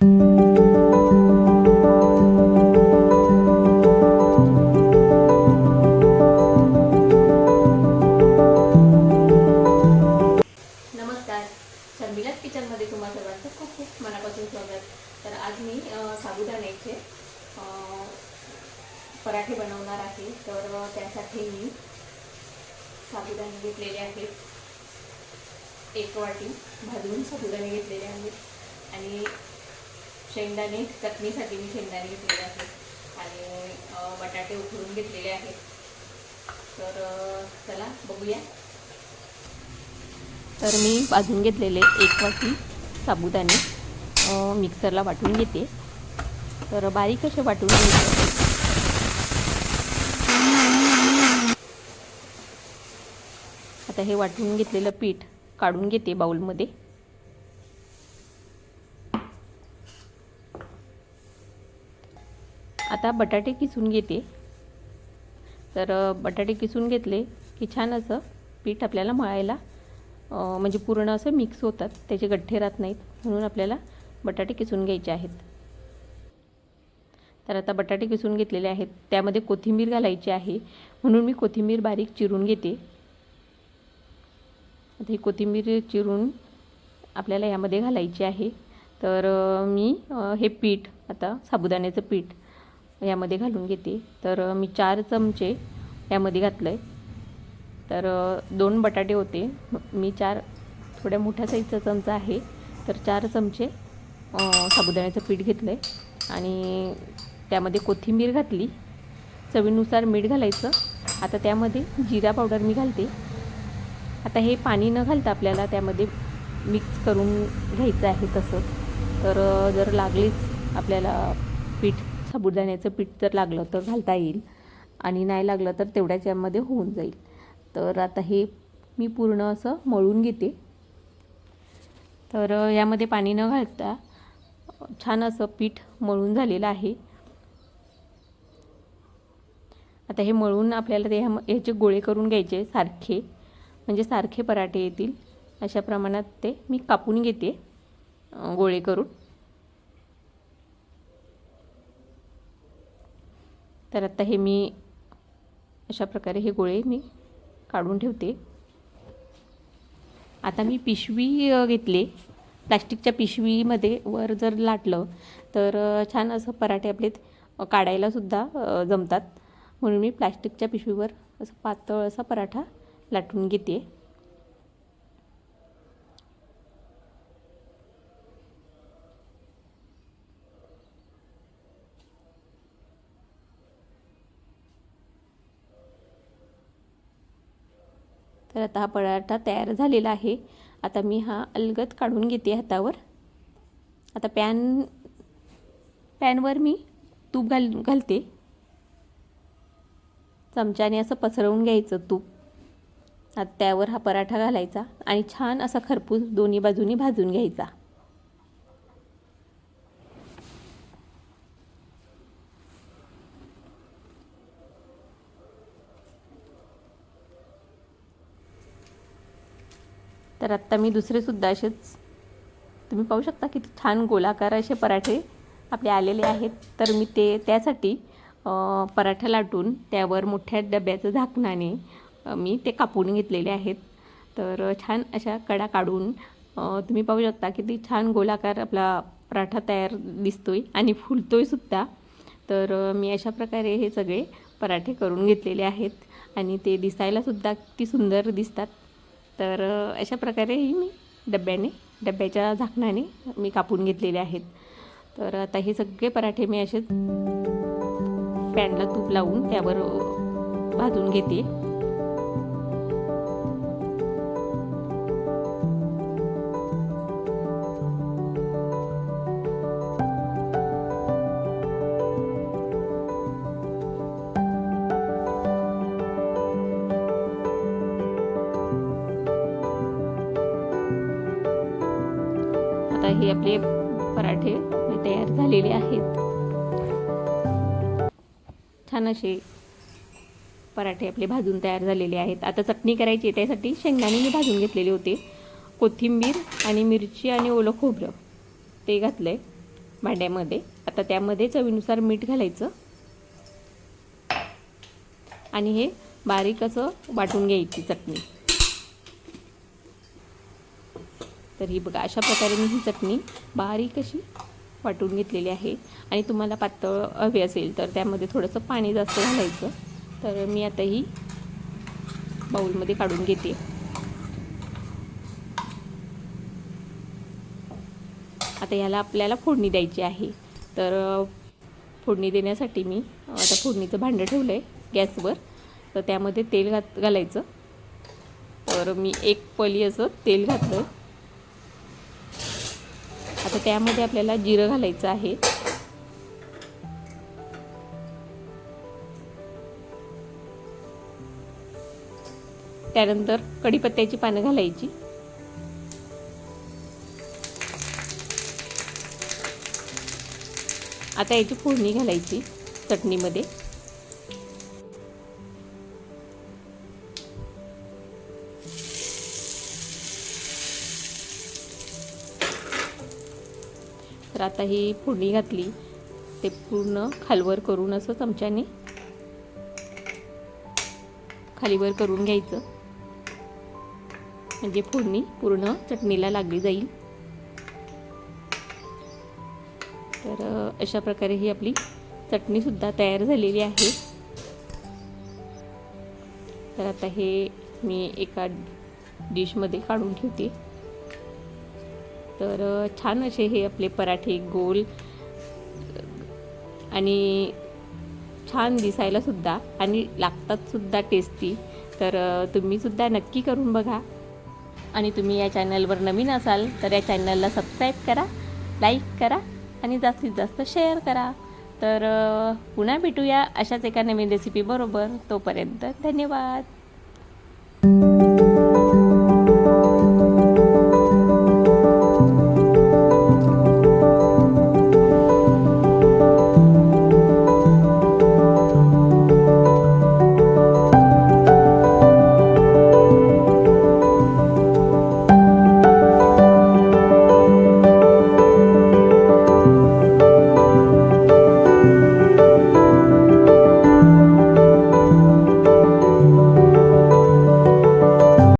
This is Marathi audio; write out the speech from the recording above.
पराठे बनवणार आहे. तर त्यासाठी मी साबुदाणे घेतलेले आहेत. एक वाटी भाजून साबुदाणे घेतलेले आहेत. आणि शेंगदाणे चटणीसाठी मी शेंगदाणे घेतलेले आहेत आणि बटाटे उकळून घेतलेले आहेत. तर चला बघूया. तर मी भाजून घेतलेले एक वाटी साबुदाणे मिक्सरला वाटून घेते. तर बारीक असे वाटून घेते आता हे वाटून घेतलेलं पीठ काढून घेते बाऊलमध्ये आता बटाटे किसून घेते. तर बटाटे किसून घेतले की छान असं पीठ आपल्याला मळायला म्हणजे पूर्ण असं मिक्स होतात. त्याचे गठ्ठे राहत नाहीत. म्हणून आपल्याला बटाटे किसून घ्यायचे आहेत. तर आता बटाटे किसून घेतलेले आहेत. त्यामध्ये कोथिंबीर घालायची आहे. म्हणून मी कोथिंबीर बारीक चिरून घेते. आता ही कोथिंबीर चिरून आपल्याला यामध्ये घालायची आहे. तर मी हे पीठ आता साबुदाण्याचं पीठ यामध्ये घालून घेते. तर मी चार चमचे यामध्ये घातलं आहे तर दोन बटाटे होते. मी चार थोड्या मोठ्या साईजचा चमचा आहे. तर चार चमचे साबुदाण्याचं पीठ घेतलं आहे आणि त्यामध्ये कोथिंबीर घातली. चवीनुसार मीठ घालायचं. आता त्यामध्ये जिरा पावडर मी घालते. आता हे पाणी न घालता आपल्याला त्यामध्ये मिक्स करून घ्यायचं आहे तसं. तर जर लागलीच आपल्याला पीठ साबुदाण्याचं पीठ जर लागलं तर घालता येईल आणि नाही लागलं तर तेवढ्याच यामध्ये होऊन जाईल. तर आता हे मी पूर्ण असं मळून घेते. तर यामध्ये पाणी न घालता छान असं पीठ मळून झालेलं आहे. आता हे मळून आपल्याला ते ह्या- ह्याचे गोळे करून घ्यायचे सारखे म्हणजे सारखे पराठे येतील. अशा प्रमाणात ते मी कापून घेते गोळे करून. तर आता हे मी अशा प्रकारे हे गोळे मी काढून ठेवते. आता मी पिशवी घेतली. घेतले पिशवीमध्ये वर जर लाटलं तर छान असं पराठे आपले काढायलासुद्धा जमतात. म्हणून मी प्लॅस्टिकच्या पिशवीवर असं पातळ असा पराठा लाटून घेते. तर आता हा पराठा तयार झालेला आहे. आता मी हा अलगद काढून घेते हातावर. आता पॅन पॅनवर मी तूप घाल घालते. चमच्याने असं पसरवून घ्यायचं तूप. आता त्यावर हा पराठा घालायचा आणि छान असा खरपूस दोन्ही बाजूनी भाजून घ्यायचा. तर आत्ता मी दुसरेसुद्धा असेच तुम्ही पाहू शकता किती छान गोलाकार असे पराठे आपले आलेले आहेत. तर मी ते त्यासाठी पराठा लाटून त्यावर मोठ्या डब्याचं झाकणाने मी ते कापून घेतलेले आहेत. तर छान अशा कडा काढून तुम्ही पाहू शकता किती छान गोलाकार आपला पराठा तयार दिसतो आहे आणि फुलतोय सुद्धा. तर मी अशा प्रकारे हे सगळे पराठे करून घेतलेले आहेत आणि ते दिसायलासुद्धा किती सुंदर दिसतात. तर अशा प्रकारेही मी डब्याने डब्याच्या झाकणाने मी कापून घेतलेले आहेत. तर आता हे सगळे पराठे मी असेच पॅनला तूप लावून त्यावर भाजून घेते. हे आपले पराठे तयार झालेले आहेत. छान असे पराठे आपले भाजून तयार झालेले आहेत. आता चटणी करायची आहे त्यासाठी शेंगदाणे मी भाजून घेतलेले होते. कोथिंबीर आणि मिरची आणि ओलं खोबरं ते घातलं आहे भांड्यामध्ये. आता त्यामध्ये चवीनुसार मीठ घालायचं. आणि हे बारीक असं वाटून घ्यायची चटणी. तर ही बघा अशा प्रकारे मी ही चटणी बारीक अशी वाटून घेतलेली आहे. आणि तुम्हाला पातळ हवी असेल तर त्यामध्ये थोडंसं पाणी जास्त घालायचं. तर मी आता ही बाऊलमध्ये काढून घेते. आता याला आपल्याला फोडणी द्यायची आहे. तर फोडणी देण्यासाठी मी आता फोडणीचं भांडं ठेवलं आहे गॅसवर. तर त्यामध्ये तेल घात घालायचं. तर मी एक पली असं तेल घातलं त्यामध्ये आपल्याला जिरं घालायचं आहे. त्यानंतर कढीपत्त्याची पानं घालायची. आता याची फोडणी घालायची चटणीमध्ये. तर आता ही फोडणी घातली. ते पूर्ण खालवर करून असं चमच्याने खालीवर करून घ्यायचं. म्हणजे फोडणी पूर्ण चटणीला लागली जाईल. तर अशा प्रकारे ही आपली चटणीसुद्धा तयार झालेली आहे. तर आता हे मी एका डिशमध्ये काढून ठेवते. तर छान असे हे आपले पराठे गोल. आणि छान दिसायलासुद्धा आणि लागतातसुद्धा टेस्टी तर तुम्हीसुद्धा नक्की करून बघा. आणि तुम्ही या चॅनलवर नवीन असाल तर या चॅनलला सबस्क्राईब करा लाईक करा आणि जास्तीत जास्त शेअर करा. तर पुन्हा भेटूया अशाच एका नवीन रेसिपीबरोबर तोपर्यंत धन्यवाद.